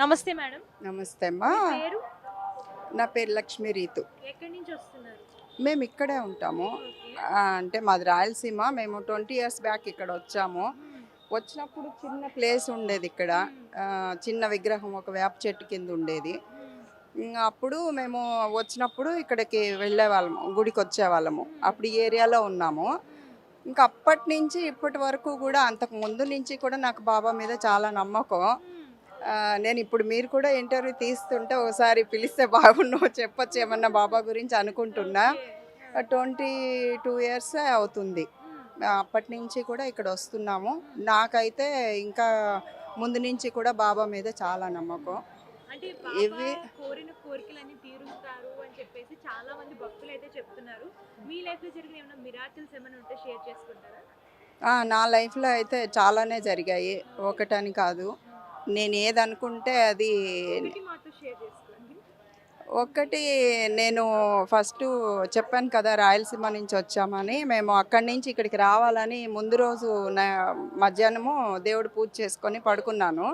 నమస్తే మేడం. నమస్తే అమ్మా. పేరు? నా పేరు లక్ష్మీ రీతు. ఎక్కడి నుంచి వస్తున్నారు? మేము ఇక్కడే ఉంటాము. అంటే మాది రాయలసీమ. మేము ట్వంటీ ఇయర్స్ బ్యాక్ ఇక్కడ వచ్చాము. వచ్చినప్పుడు చిన్న ప్లేస్ ఉండేది ఇక్కడ. చిన్న విగ్రహం ఒక వేప చెట్టు కింద ఉండేది. అప్పుడు మేము వచ్చినప్పుడు ఇక్కడికి వెళ్ళే వాళ్ళము గుడికి వచ్చేవాళ్ళము. అప్పుడు ఈ ఏరియాలో ఉన్నాము. ఇంకా అప్పటి నుంచి ఇప్పటి వరకు కూడా అంతకు ముందు నుంచి కూడా నాకు బాబా మీద చాలా నమ్మకం. నేను ఇప్పుడు మీరు కూడా ఇంటర్వ్యూ తీస్తుంటే ఒకసారి పిలిస్తే బాగుండు చెప్పొచ్చు ఏమన్నా బాబా గురించి అనుకుంటున్నా. ట్వంటీ టూ ఇయర్స్ అవుతుంది. అప్పటి నుంచి కూడా ఇక్కడ వస్తున్నాము. నాకైతే ఇంకా ముందు నుంచి కూడా బాబా మీద చాలా నమ్మకం. ఇవి- కోరిన కోరికలన్నీ తీరుస్తారు అని చెప్పేసి చాలా మంది భక్తులు అయితే చెప్తున్నారు. మీ లైఫ్లో జరిగిన ఏమైనా మిరాకిల్స్ ఏమైనా ఉంటే షేర్ చేసుకుంటారా? నా లైఫ్లో అయితే చాలానే జరిగాయి. ఒకటని కాదు. నేను ఏది అనుకుంటే అది ఒకటి నేను ఫస్ట్ చెప్పాను కదా రాయలసీమ నుంచి వచ్చామని మేము అక్కడి నుంచి ఇక్కడికి రావాలని ముందు రోజు నా మధ్యాహ్నము దేవుడు పూజ చేసుకొని పడుకున్నాను.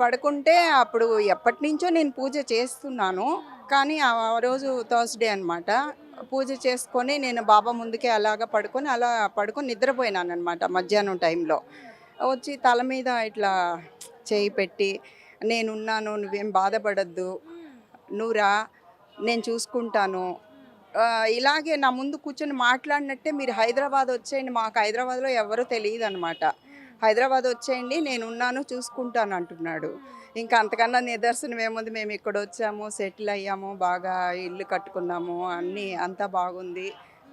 పడుకుంటే అప్పుడు ఎప్పటి నుంచో నేను పూజ చేస్తున్నాను కానీ ఆ రోజు థర్స్డే అనమాట పూజ చేసుకొని నేను బాబా ముందుకే అలాగ పడుకొని అలా పడుకొని నిద్రపోయినాను అనమాట మధ్యాహ్నం టైంలో. వచ్చి తల మీద ఇట్లా చేయి పెట్టి నేనున్నాను నువ్వేం బాధపడద్దు నూరా నేను చూసుకుంటాను. ఇలాగే నా ముందు కూర్చొని మాట్లాడినట్టే మీరు హైదరాబాద్ వచ్చేయండి మాకు హైదరాబాద్లో ఎవరో తెలియదు అనమాట హైదరాబాద్ వచ్చేయండి నేను ఉన్నాను చూసుకుంటాను అంటున్నాడు. ఇంకా అంతకన్నా నిదర్శనం ఏముంది? మేము ఇక్కడ వచ్చాము సెటిల్ అయ్యాము బాగా ఇల్లు కట్టుకున్నాము అన్నీ అంతా బాగుంది.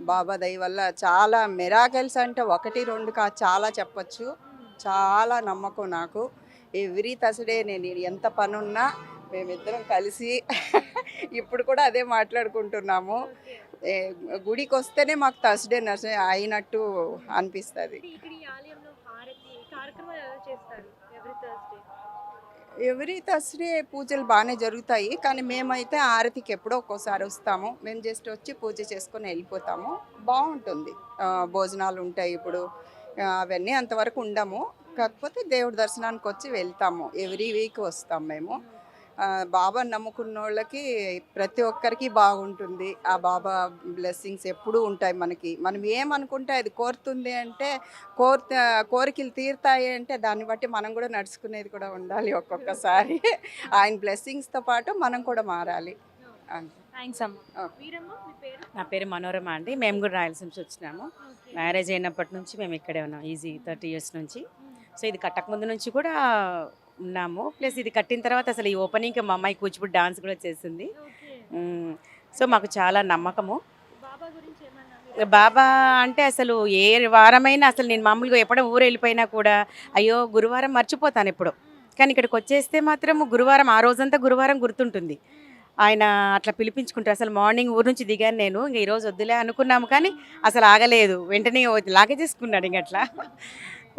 బాబా దయ వల్ల చాలా మెరాకెల్స్ అంటే ఒకటి రెండు కా చాలా చెప్పచ్చు. చాలా నమ్మకం నాకు. ఎవ్రీ థర్స్డే నేను ఎంత పని ఉన్నా మేమిద్దరం కలిసి ఇప్పుడు కూడా అదే మాట్లాడుకుంటున్నాము. గుడికి వస్తేనే మాకు థర్స్డే నర్స్ అయినట్టు అనిపిస్తుంది. ఎవ్రీ థర్స్డే పూజలు బాగానే జరుగుతాయి. కానీ మేమైతే ఆరతికి ఎప్పుడో ఒక్కోసారి వస్తాము. మేము జస్ట్ వచ్చి పూజ చేసుకొని వెళ్ళిపోతాము. బాగుంటుంది. భోజనాలు ఉంటాయి ఇప్పుడు. అవన్నీ అంతవరకు ఉండము. కాకపోతే దేవుడి దర్శనానికి వచ్చి వెళ్తాము. ఎవ్రీ వీక్ వస్తాం మేము. బాబా నమ్ముకున్న వాళ్ళకి ప్రతి ఒక్కరికి బాగుంటుంది. ఆ బాబా బ్లెస్సింగ్స్ ఎప్పుడూ ఉంటాయి మనకి. మనం ఏమనుకుంటే అది కోరుతుంది అంటే కోర్ కోరికలు తీరుతాయి అంటే దాన్ని బట్టి మనం కూడా నడుచుకునేది కూడా ఉండాలి ఒక్కొక్కసారి. ఆయన బ్లెస్సింగ్స్తో పాటు మనం కూడా మారాలి. అంతే. థ్యాంక్స్ అమ్మ. ఓకే. వీరమ్మ మీ పేరు? నా పేరు మనోరమ అండి. మేము కూడా రాయలసీమ నుంచి వచ్చినాము. మ్యారేజ్ అయినప్పటి నుంచి మేము ఇక్కడే ఉన్నాం ఈజీ థర్టీ ఇయర్స్ నుంచి. సో ఇది కట్టక ముందు నుంచి కూడా ఉన్నాము. ప్లస్ ఇది కట్టిన తర్వాత అసలు ఈ ఓపెనింగ్కి మా అమ్మాయి కూచిపూడి డాన్స్ కూడా చేసింది. సో మాకు చాలా నమ్మకము. బాబా అంటే అసలు ఏ వారమైనా అసలు నేను మామూలుగా ఎప్పుడో ఊరు వెళ్ళిపోయినా కూడా అయ్యో గురువారం మర్చిపోతాను ఎప్పుడు. కానీ ఇక్కడికి వచ్చేస్తే మాత్రం గురువారం ఆ రోజంతా గురువారం గుర్తుంటుంది. ఆయన అట్లా పిలిపించుకుంటారు. అసలు మార్నింగ్ ఊరు నుంచి దిగాను నేను. ఇంక ఈరోజు వద్దులే అనుకున్నాము కానీ అసలు ఆగలేదు. వెంటనే లాగే చేసుకున్నాడు ఇంక అట్లా.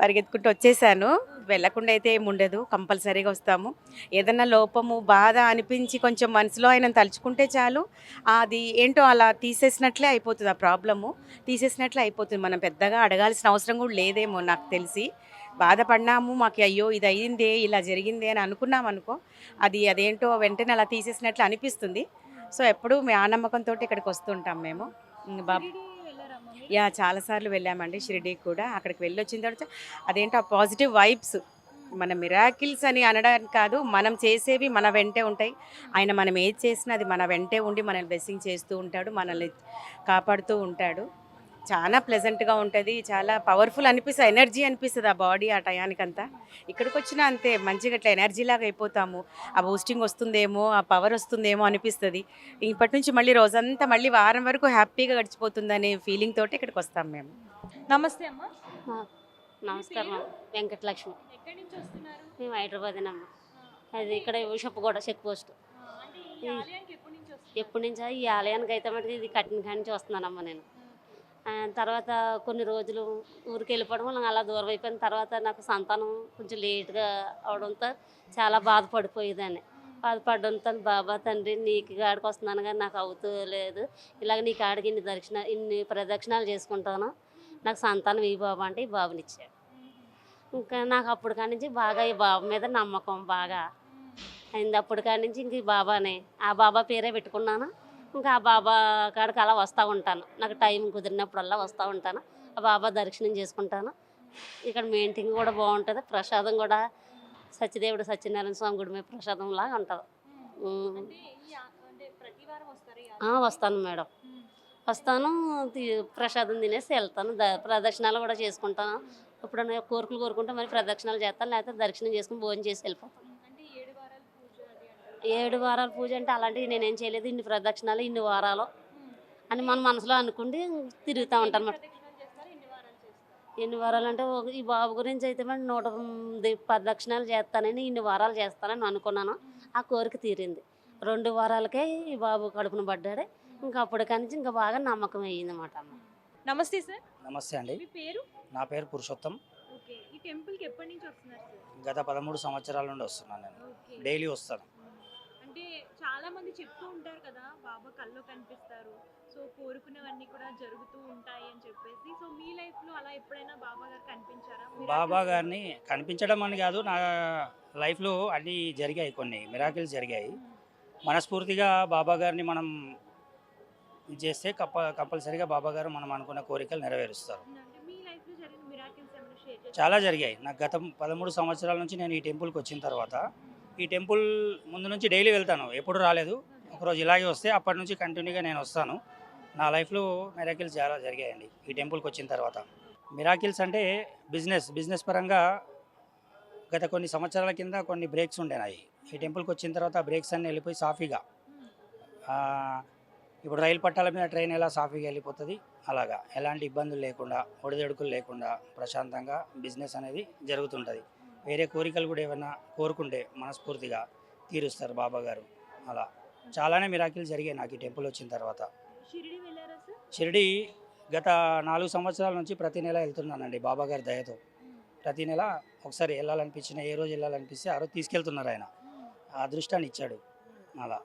పరిగెత్తుకుంటూ వచ్చేసాను. వెళ్ళకుండా అయితే ఏమి ఉండదు. కంపల్సరీగా వస్తాము. ఏదన్నా లోపము బాధ అనిపించి కొంచెం మనసులో ఆయన తలుచుకుంటే చాలు. అది ఏంటో అలా తీసేసినట్లే అయిపోతుంది ఆ ప్రాబ్లము. తీసేసినట్లే అయిపోతుంది. మనం పెద్దగా అడగాల్సిన అవసరం కూడా లేదేమో నాకు తెలిసి. బాధపడినాము మాకు అయ్యో ఇది అయ్యిందే ఇలా జరిగిందే అని అనుకున్నాం అనుకో అది అదేంటో వెంటనే అలా తీసేసినట్లు అనిపిస్తుంది. సో ఎప్పుడు మీ ఆ నమ్మకంతో ఇక్కడికి వస్తుంటాం మేము. బాబు? యా చాలాసార్లు వెళ్ళామండి షిరిడీకి కూడా. అక్కడికి వెళ్ళి వచ్చిన తర్వాత అదేంటో ఆ పాజిటివ్ వైబ్స్ మన మిరాకిల్స్ అని అనడానికి కాదు మనం చేసేవి మన వెంటే ఉంటాయి. ఆయన మనం ఏది చేసినా అది మన వెంటే ఉండి మనల్ని బ్లెస్సింగ్ చేస్తూ ఉంటాడు మనల్ని కాపాడుతూ ఉంటాడు. చాలా ప్లెజెంట్గా ఉంటుంది. చాలా పవర్ఫుల్ అనిపిస్తుంది. ఎనర్జీ అనిపిస్తుంది ఆ బాడీ ఆ టయానికంతా. ఇక్కడికి వచ్చినా అంతే మంచిగా ఇట్లా ఎనర్జీ లాగా అయిపోతాము. ఆ బూస్టింగ్ వస్తుందేమో ఆ పవర్ వస్తుందేమో అనిపిస్తుంది. ఇప్పటి నుంచి మళ్ళీ రోజంతా మళ్ళీ వారం వరకు హ్యాపీగా గడిచిపోతుందనే ఫీలింగ్ తోటి ఇక్కడికి వస్తాం మేము. నమస్తే అమ్మ. నమస్కారం వెంకటలక్ష్మి. ఎక్కడి నుంచి వస్తున్నారు? మేము హైదరాబాదేనమ్మా అది ఇక్కడ యూషప్ కూడా చెక్ పోస్ట్. ఎప్పటి నుంచి వస్తున్నారు? ఎప్పటి నుంచో? ఈ ఆలయానికి అయితే మటుకు ఇది కట్టిన కాడి నుంచి వస్తున్నానమ్మా నేను. తర్వాత కొన్ని రోజులు ఊరికి వెళ్ళిపోవడం వల్ల అలా దూరం అయిపోయిన తర్వాత నాకు సంతానం కొంచెం లేట్గా అవడంతో చాలా బాధపడిపోయేదాన్ని. బాధపడడంతో బాబా తండ్రి నీకు కాడికి వస్తున్నాను కానీ నాకు అవుతూ లేదు. ఇలాగ నీ కాడికి ఇన్ని దర్శన ఇన్ని ప్రదక్షిణాలు చేసుకుంటాను. నాకు సంతానం ఈ బాబా అంటే ఈ బాబునిచ్చాడు ఇంకా నాకు అప్పుడు కాడి నుంచి బాగా ఈ బాబు మీద నమ్మకం బాగా అయింది. అప్పటి కాడి నుంచి ఇంక ఈ బాబానే ఆ బాబా పేరే పెట్టుకున్నాను. ఇంకా ఆ బాబా కాడికి అలా వస్తూ ఉంటాను. నాకు టైం కుదిరినప్పుడల్లా వస్తూ ఉంటాను. ఆ బాబా దర్శనం చేసుకుంటాను. ఇక్కడ మెయింటింగ్ కూడా బాగుంటుంది. ప్రసాదం కూడా సత్యదేవుడు సత్యనారాయణ స్వామి గుడి మీద ప్రసాదం లాగా ఉంటుంది వస్తాను మేడం. వస్తాను ప్రసాదం తినేసి వెళ్తాను. ద ప్రదక్షిణాలు కూడా చేసుకుంటాను. ఇప్పుడు కోరికలు కోరుకుంటే మరి ప్రదక్షిణాలు చేస్తాను. లేకపోతే దర్శనం చేసుకుని భోజనం చేసి వెళ్ళిపోతాను అంటే ఏడు వారాలు పూజ అది అంటారు ఏడు వారాల పూజ అంటే అలాంటివి నేనేం చేయలేదు. ఇన్ని ప్రదక్షిణాలు ఇన్ని వారాలు. అని మన మనసులో అనుకుండి తిరుగుతూ ఉంటాను ఎన్ని అన్నమాట. ఎన్ని వారాలు అంటే ఒక- ఈ బాబు గురించి అయితే మరి నూట తొమ్మిది ప్రదక్షిణాలు చేస్తానని ఇన్ని వారాలు చేస్తానని అనుకున్నాను. ఆ కోరిక తీరింది. రెండు వారాలకే ఈ బాబు కడుపున పడ్డాడు. ఇంకా అప్పటి నుంచి ఇంకా బాగా నమ్మకం అయ్యింది అన్నమాట అమ్మ. నమస్తే సార్. నమస్తే అండి. మీ పేరు? నా పేరు పురుషోత్తం. ఓకే. ఈ టెంపుల్కి ఎప్పటి నుంచి వస్తున్నారు సార్? గత పదమూడు సంవత్సరాల నుండి వస్తున్నాను నేను. డైలీ వస్తాను. అంటే చాలా మంది చెప్తూ ఉంటారు కదా బాబా కల్లో కనిపిస్తారు. సో కోరుకున్నవన్నీ కూడా జరుగుతూ ఉంటాయి అని చెప్పేసి. సో మీ లైఫ్లో అలా ఎప్పుడైనా బాబా గారు కనిపించారా? బాబా? గారిని కనిపించడం అని కాదు నా లైఫ్లో అన్నీ జరిగాయి కొన్ని. మిరాకిల్స్ జరిగాయి. మనస్ఫూర్తిగా బాబా గారిని మనం ఇది చేస్తే కప్ప కంపల్సరీగా బాబా గారు మనం అనుకున్న కోరికలు నెరవేరుస్తారు. లైఫ్లో? చాలా జరిగాయి. నాకు గత పదమూడు సంవత్సరాల నుంచి నేను ఈ టెంపుల్కి వచ్చిన తర్వాత ఈ టెంపుల్ ముందు నుంచి డైలీ వెళ్తాను. ఎప్పుడు రాలేదు. ఒకరోజు ఇలాగే వస్తే అప్పటి నుంచి కంటిన్యూగా నేను వస్తాను. నా లైఫ్లో మిరాకిల్స్ చాలా జరిగాయండి. ఈ టెంపుల్కి వచ్చిన తర్వాత. మిరాకిల్స్ అంటే బిజినెస్. బిజినెస్ పరంగా గత కొన్ని సంవత్సరాల కింద కొన్ని బ్రేక్స్ ఉండేనాయి. ఈ టెంపుల్కి వచ్చిన తర్వాత బ్రేక్స్ అన్నీ వెళ్ళిపోయి సాఫీగా. ఇప్పుడు రైలు పట్టాల మీద ట్రైన్ ఎలా సాఫీగా వెళ్ళిపోతుంది? అలాగా. ఎలాంటి ఇబ్బందులు లేకుండా ఒడిదొడుకులు లేకుండా ప్రశాంతంగా బిజినెస్ అనేది జరుగుతుంటుంది. వేరే కోరికలు కూడా ఏమైనా కోరుకుంటే మనస్ఫూర్తిగా తీరుస్తారు బాబా గారు. అలా. చాలానే మిరాకిల్ జరిగాయి నాకు ఈ టెంపుల్ వచ్చిన తర్వాత. షిరిడి గత నాలుగు సంవత్సరాల నుంచి ప్రతి నెల వెళ్తున్నానండి బాబా గారి దయతో. ప్రతి నెల ఒకసారి వెళ్ళాలనిపించిన ఏ రోజు వెళ్ళాలనిపిస్తే ఆ రోజు తీసుకెళ్తున్నారు ఆయన. ఆ అదృష్టాన్ని ఇచ్చాడు. అలా.